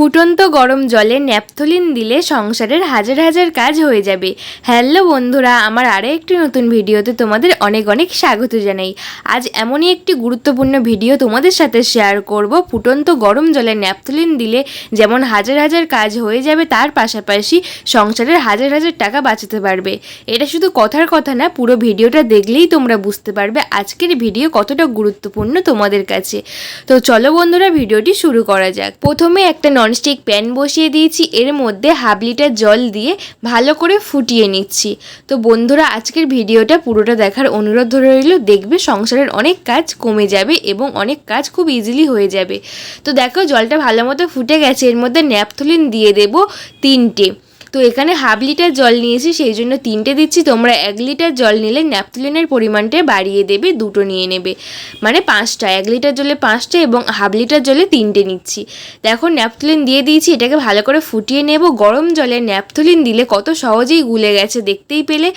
ফুটন্ত গরম জলে ন্যাপথলিন দিলে সংসারের হাজার হাজার কাজ হয়ে যাবে। হ্যালো বন্ধুরা, আমার আরও একটি নতুন ভিডিওতে তোমাদের অনেক অনেক স্বাগত জানাই। আজ এমনই একটি গুরুত্বপূর্ণ ভিডিও তোমাদের সাথে শেয়ার করব। ফুটন্ত গরম জলে ন্যাপথলিন দিলে যেমন হাজার হাজার কাজ হয়ে যাবে, তার পাশাপাশি সংসারের হাজার হাজার টাকা বাঁচাতে পারবে। এটা শুধু কথার কথা না, পুরো ভিডিওটা দেখলেই তোমরা বুঝতে পারবে আজকের ভিডিও কতটা গুরুত্বপূর্ণ তোমাদের কাছে। তো চলো বন্ধুরা, ভিডিওটি শুরু করা যাক। প্রথমে একটা ননস্টিক প্যান বসিয়ে দিয়েছি। এর মধ্যে হাফ লিটার জল দিয়ে ভালো করে ফুটিয়ে নিচ্ছি। তো বন্ধুরা, আজকের ভিডিওটা পুরোটা দেখার অনুরোধ ধরে রইল। দেখবে সংসারের অনেক কাজ কমে যাবে এবং অনেক কাজ খুব ইজিলি হয়ে যাবে। তো দেখো, জলটা ভালো মতো ফুটে গেছে। এর মধ্যে ন্যাপথলিন দিয়ে দেব তিনটে। তো এখানে হাফ লিটার জল নিয়েছি, সেই জন্য তিনটে দিচ্ছি। তোমরা এক লিটার জল নিলে ন্যাপথলিনের পরিমাণটা বাড়িয়ে দেবে, দুটো নিয়ে নেবে। মানে পাঁচটা, এক লিটার জলে পাঁচটা এবং হাফ লিটার জলে তিনটে নিচ্ছি। দেখো ন্যাপথলিন দিয়ে দিয়েছি, এটাকে ভালো করে ফুটিয়ে নেব। গরম জলে ন্যাপথলিন দিলে কত সহজেই গুলে গেছে, দেখতেই পেলে।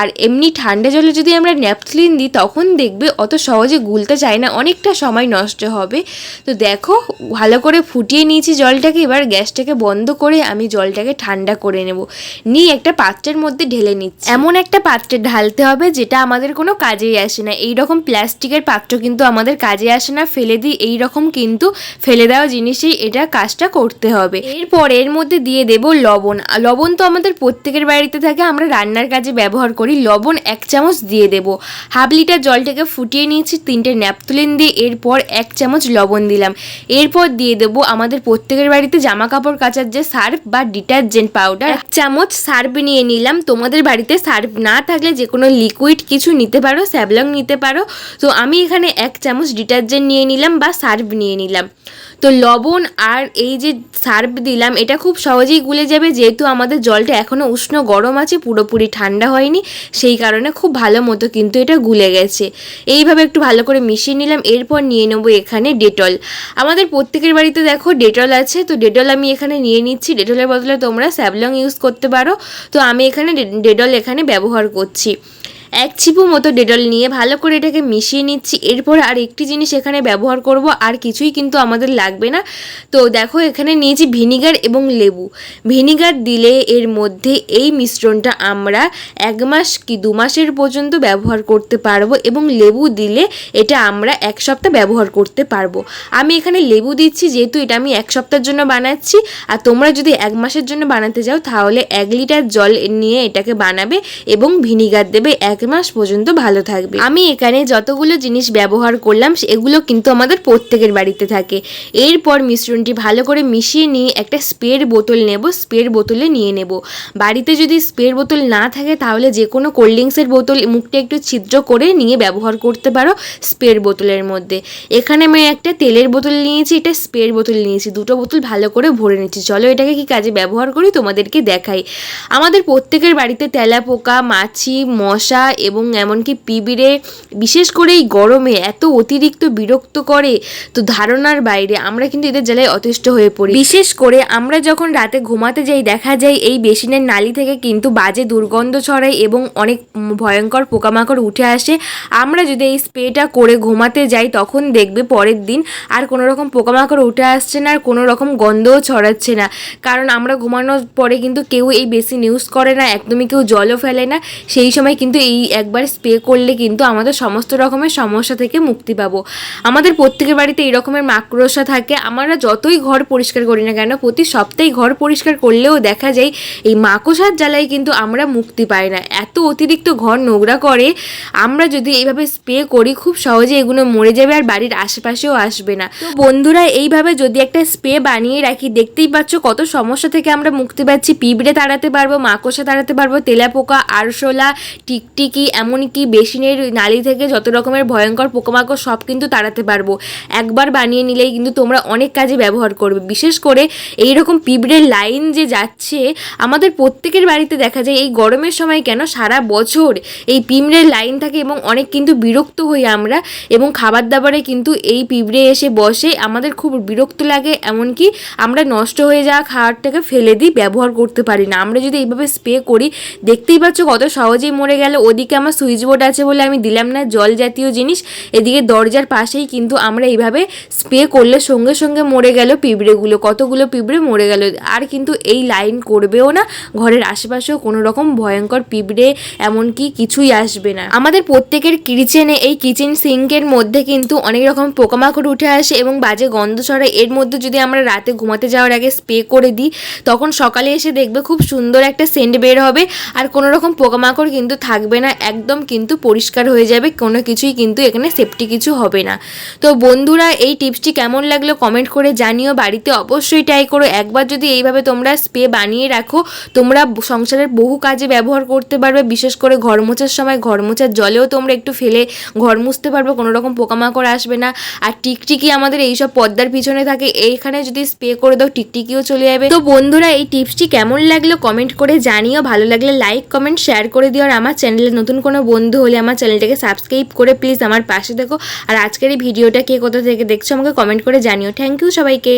আর এমনি ঠান্ডা জলে যদি আমরা ন্যাপথলিন দিই, তখন দেখবে অত সহজে গুলতে চায় না, অনেকটা সময় নষ্ট হবে। তো দেখো, ভালো করে ফুটিয়ে নিয়েছি জলটাকে। এবার গ্যাসটাকে বন্ধ করে আমি জলটাকে ঠান্ডা করে নেব। নিয়ে একটা পাত্রের মধ্যে ঢেলে নিচ্ছি। এমন একটা পাত্রে ঢালতে হবে যেটা আমাদের কোনো কাজেই আসে না। এই রকম প্লাস্টিকের পাত্র কিন্তু আমাদের কাজে আসে না। ফেলে দিই এই রকম কিন্তু ফেলে দেওয়া জিনিসেই এটা কাজটা করতে হবে। এরপর এর মধ্যে দিয়ে দেব লবণ। লবণ তো আমাদের প্রত্যেকের বাড়িতে থাকে, আমরা রান্নার কাজে ব্যবহার করি। লবণ এক চামচ দিয়ে দেব। হাফ লিটার জলটাকে ফুটিয়ে নিয়েছি, তিনটে ন্যাপথলিন দিয়ে এরপর এক চামচ লবণ দিলাম। এরপর দিয়ে দেবো আমাদের প্রত্যেকের বাড়িতে জামা কাপড় কাচার যে সার্ফ বা ডিটারজেন্ট পাউডার এক চামচ সার্ফ নিয়ে নিলাম। তোমাদের বাড়িতে সার্ফ না থাকলে যে কোনো লিকুইড কিছু নিতে পারো, স্যাবলং নিতে পারো। তো আমি এখানে এক চামচ ডিটারজেন্ট নিয়ে নিলাম বা সার্ফ নিয়ে নিলাম। তো লবণ আর এই যে সার্ফ দিলাম, এটা খুব সহজেই গুলে যাবে। যেহেতু আমাদের জলটা এখনও উষ্ণ গরম আছে, পুরোপুরি ঠান্ডা হয়নি, সেই কারণে খুব ভালো মতো কিন্তু এটা গুলে গেছে। এইভাবে একটু ভালো করে মিশিয়ে নিলাম, এরপর নিয়ে নেব এখানে ডেটল। আমাদের প্রত্যেকের বাড়িতে দেখো ডেটল আছে, তো ডেটল আমি এখানে নিয়ে নিচ্ছি। ডেটলের বদলে তোমরা স্যাবলং ইউজ করতে পারো। তো আমি এখানে ডেটল এখানে ব্যবহার করছি। এক ছিপু মতো ডেটল নিয়ে ভালো করে এটাকে মিশিয়ে নিচ্ছি। এরপর আর একটি জিনিস এখানে ব্যবহার করব, আর কিছুই কিন্তু আমাদের লাগবে না। তো দেখো, এখানে নিয়েছি ভিনিগার এবং লেবু। ভিনিগার দিলে এর মধ্যে এই মিশ্রণটা আমরা এক মাস কি দু মাসের পর্যন্ত ব্যবহার করতে পারব এবং লেবু দিলে এটা আমরা এক সপ্তাহ ব্যবহার করতে পারব। আমি এখানে লেবু দিচ্ছি, যেহেতু এটা আমি এক সপ্তাহের জন্য বানাচ্ছি। আর তোমরা যদি এক মাসের জন্য বানাতে যাও, তাহলে এক লিটার জল নিয়ে এটাকে বানাবে এবং ভিনিগার দেবে এক মাস পর্যন্ত ভালো থাকবে। আমি এখানে যতগুলো জিনিস ব্যবহার করলাম এগুলো কিন্তু আমাদের প্রত্যেকের বাড়িতে থাকে। এরপর মিশ্রণটি ভালো করে মিশিয়ে নিয়ে একটা স্প্রের বোতল নেব স্প্রের বোতলে নিয়ে নেব। বাড়িতে যদি স্প্রের বোতল না থাকে, তাহলে যে কোনো কোল্ড ড্রিঙ্কসের বোতল মুখটা একটু ছিদ্র করে নিয়ে ব্যবহার করতে পারো স্প্রের বোতলের মধ্যে। এখানে আমি একটা তেলের বোতল নিয়েছি এটা স্প্রের বোতল নিয়েছি। দুটো বোতল ভালো করে ভরে নিচ্ছি। চলো এটাকে কি কাজে ব্যবহার করি তোমাদেরকে দেখাই। আমাদের প্রত্যেকের বাড়িতে তেলাপোকা, মাছি, মশা এবং এমনকি পিঁপড়ে বিশেষ করে এই গরমে এত অতিরিক্ত বিরক্ত করে তো ধারণার বাইরে আমরা কিন্তু এদের জ্বালায় অতিষ্ঠ হয়ে পড়ি। বিশেষ করে আমরা যখন রাতে ঘুমাতে যাই, দেখা যায় এই বেসিনের নালি থেকে কিন্তু বাজে দুর্গন্ধ ছড়ায় এবং অনেক ভয়ঙ্কর পোকামাকড় উঠে আসে। আমরা যদি এই স্প্রেটা করে ঘুমাতে যাই, তখন দেখবে পরের দিন আর কোনো রকম পোকামাকড় উঠে আসছে না আর কোনো রকম গন্ধও ছড়াচ্ছে না। কারণ আমরা ঘুমানোর পরে কিন্তু কেউ এই বেসিন ইউজ করে না, একদমই কেউ জলও ফেলে না। সেই সময় কিন্তু এই একবার স্প্রে করলে কিন্তু আমাদের সমস্ত রকমের সমস্যা থেকে মুক্তি পাবো। আমাদের প্রত্যেকের বাড়িতে এই রকমের মাকড়সা থাকে। আমরা যতই ঘর পরিষ্কার করি না কেন, প্রতি সপ্তাহে ঘর পরিষ্কার করলেও দেখা যায় এই মাকড়সার জ্বালায় কিন্তু আমরা মুক্তি পাই না। এত অতিরিক্ত ঘর নোংরা করে আমরা যদি এইভাবে স্প্রে করি, খুব সহজে এগুলো মরে যাবে আর বাড়ির আশেপাশেও আসবে না। তো বন্ধুরা, এইভাবে যদি একটা স্প্রে বানিয়ে রাখি, দেখতেই পাচ্ছ কত সমস্যা থেকে আমরা মুক্তি পাচ্ছি। পিঁপড়ে তাড়াতে পারব, মাকড়সা তাড়াতে পারব, তেলাপোকা, আরশোলা, টিকটিকি এমনকি বেসিনের নালি থেকে যত রকমের ভয়ঙ্কর পোকামাকড় সব কিন্তু তাড়াতে পারব। একবার বানিয়ে নিলেই কিন্তু তোমরা অনেক কাজে ব্যবহার করবে। বিশেষ করে এই রকম পিঁপড়ের লাইন যে যাচ্ছে, আমাদের প্রত্যেকের বাড়িতে দেখা যায় এই গরমের সময় কেন সারা বছর এই পিঁপড়ের লাইন থাকে এবং অনেক কিন্তু বিরক্ত হই আমরা এবং খাবার দাবারে কিন্তু এই পিঁপড়ে এসে বসে আমাদের খুব বিরক্ত লাগে। এমনকি আমরা নষ্ট হয়ে যাওয়া খাবারটাকে ফেলে দিই, ব্যবহার করতে পারি না। আমরা যদি এইভাবে স্প্রে করি, দেখতেই পাচ্ছ কত সহজেই মরে গেল, ওদিকে ওদিকে আমার সুইচ বোর্ড আছে বলে আমি দিলাম না, জল জাতীয় জিনিস। এদিকে দরজার পাশেই কিন্তু আমরা এইভাবে স্প্রে করলে সঙ্গে সঙ্গে মরে গেল পিঁপড়েগুলো, কতগুলো পিঁপড়ে মরে গেল। আর কিন্তু এই লাইন করবেও না, ঘরের আশেপাশেও কোনো রকম ভয়ঙ্কর পিঁপড়ে এমনকি কিছুই আসবে না। আমাদের প্রত্যেকের কিচেনে, এই কিচেন সিঙ্কের মধ্যে কিন্তু অনেক রকম পোকামাকড় উঠে আসে এবং বাজে গন্ধ ছড়ায়। এর মধ্যে যদি আমরা রাতে ঘুমাতে যাওয়ার আগে স্প্রে করে দিই, তখন সকালে এসে দেখবে খুব সুন্দর একটা সেন্ট বের হবে। আর কোনো রকম পোকামাকড় কিন্তু থাকবে না, একদম কিন্তু পরিষ্কার হয়ে যাবে, কোনো কিছুই কিন্তু এখানে সেফটি কিছু হবে না। তো বন্ধুরা, এই টিপসটি কেমন লাগল কমেন্ট করে জানিও, বাড়িতে অবশ্যই ট্রাই করো। একবার যদি এইভাবে তোমরা স্প্রে বানিয়ে রাখো, তোমরা সংসারের বহু কাজে ব্যবহার করতে পারবে, বিশেষ করে ঘর মোছার সময়, ঘর মোছার জলেও তোমরা একটু ফেলে ঘর মুছতে পারবে, কোনো রকম পোকামাকড় আসবে না। আর টিকটিকি আমাদের এইসব পর্দার পিছনে থাকে, এইখানে যদি স্প্রে করে দাও, টিকটিকিও চলে যাবে। তো বন্ধুরা, এই টিপসটি কেমন লাগল কমেন্ট করে জানিও, ভালো লাগলে লাইক কমেন্ট শেয়ার করে দিও, আর আমার চ্যানেলে নতুন কোনো বন্ধু হলে আমার চ্যানেলটাকে সাবস্ক্রাইব করে প্লিজ আমার পাশে দেখো আর আজকের এই ভিডিওটা কে কোথা থেকে দেখছ আমাকে কমেন্ট করে জানিও। থ্যাংক ইউ সবাইকে।